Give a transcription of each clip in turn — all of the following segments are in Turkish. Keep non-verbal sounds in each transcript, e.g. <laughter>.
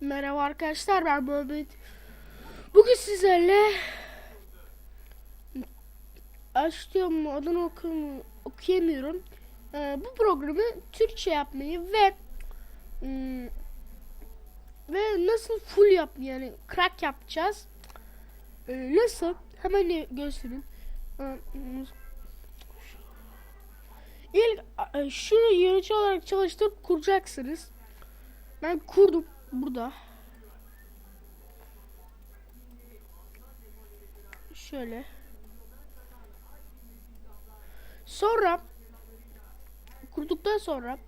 Merhaba arkadaşlar ben Muhammed. Bugün sizlerle açtığım adını okum, okuyamıyorum. Ee, bu programı Türkçe yapmayı ve ım, ve nasıl full yap yani crack yapacağız. Ee, nasıl? Hemen göstereyim. Ee, İlk e, şunu yönetici olarak çalıştırıp kuracaksınız. Ben kurdum burada. Şöyle. Sonra kurduktan sonra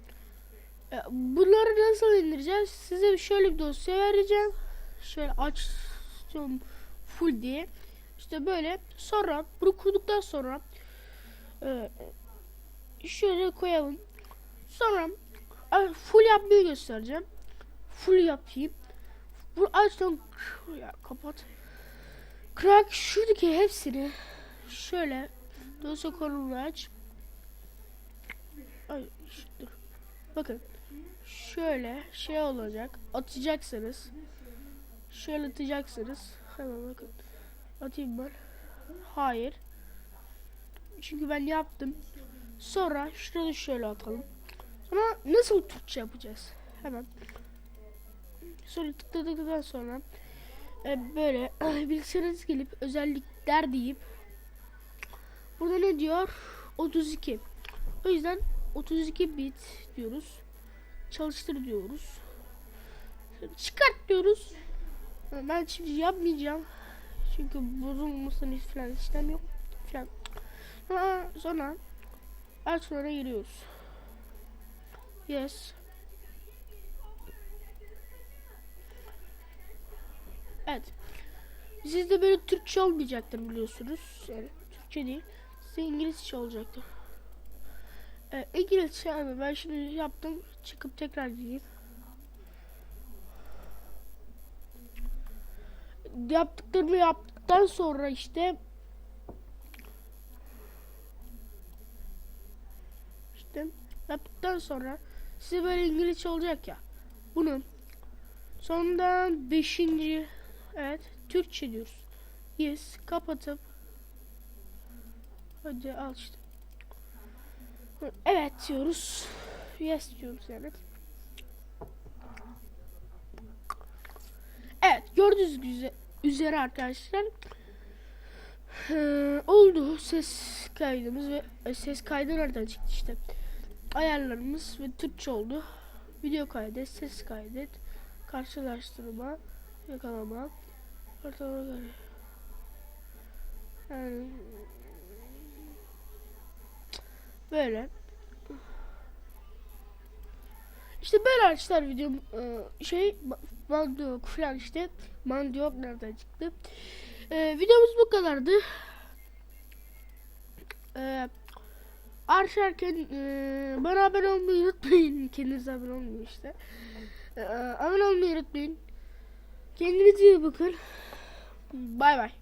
e, bunları nasıl indireceğiz? Size şöyle bir dosya vereceğim. Şöyle açıyorum full diye. İşte böyle. Sonra bunu kurduktan sonra e, şöyle koyalım. Sonra e, full yapmayı göstereceğim. Full yapayım. Bu açtan ya kapat. Crack şuradaki hepsini şöyle dosya konumunu aç. Ay dur. Bakın. Şöyle şey olacak. Atacaksınız. Şöyle atacaksınız. Hemen bakın. Atayım ben. Hayır. Çünkü ben yaptım. Sonra şurada şöyle atalım. Sonra nasıl Türkçe yapacağız? Hemen. Sonra tıkladıktan sonra e, böyle <clears throat> bilgisayarınız gelip özellikler deyip burada ne diyor? 32. O yüzden 32 bit diyoruz. Çalıştır diyoruz. Çıkart diyoruz. Ben şimdi yapmayacağım. Çünkü bozulmasını falan işlem yok. Falan. Sonra Açlara giriyoruz. Yes. Evet. Sizde böyle Türkçe olmayacaktır biliyorsunuz. Yani Türkçe değil. Size İngilizce olacaktır. Ee, İngilizce yani ben şimdi yaptım. Çıkıp tekrar gireyim. Yaptıklarımı yaptıktan sonra işte işte yaptıktan sonra size böyle İngilizce olacak ya. Bunun sonundan beşinci evet Türkçe diyoruz. Yes kapatıp hadi al işte. Evet diyoruz. Yes diyoruz yani. Evet gördüğünüz üzere arkadaşlar ee, oldu ses kaydımız ve e, ses kaydı nereden çıktı işte ayarlarımız ve Türkçe oldu video kaydet ses kaydet karşılaştırma yakalama ortalama göre yani böyle. İşte böyle arkadaşlar videom e, şey ma- mandiyok falan işte. Mandiyok nereden çıktı? E, videomuz bu kadardı. E, arşarken e, bana abone olmayı unutmayın. Kendinize abone olmayın işte. E, abone olmayı unutmayın. Kendinize iyi bakın bay bay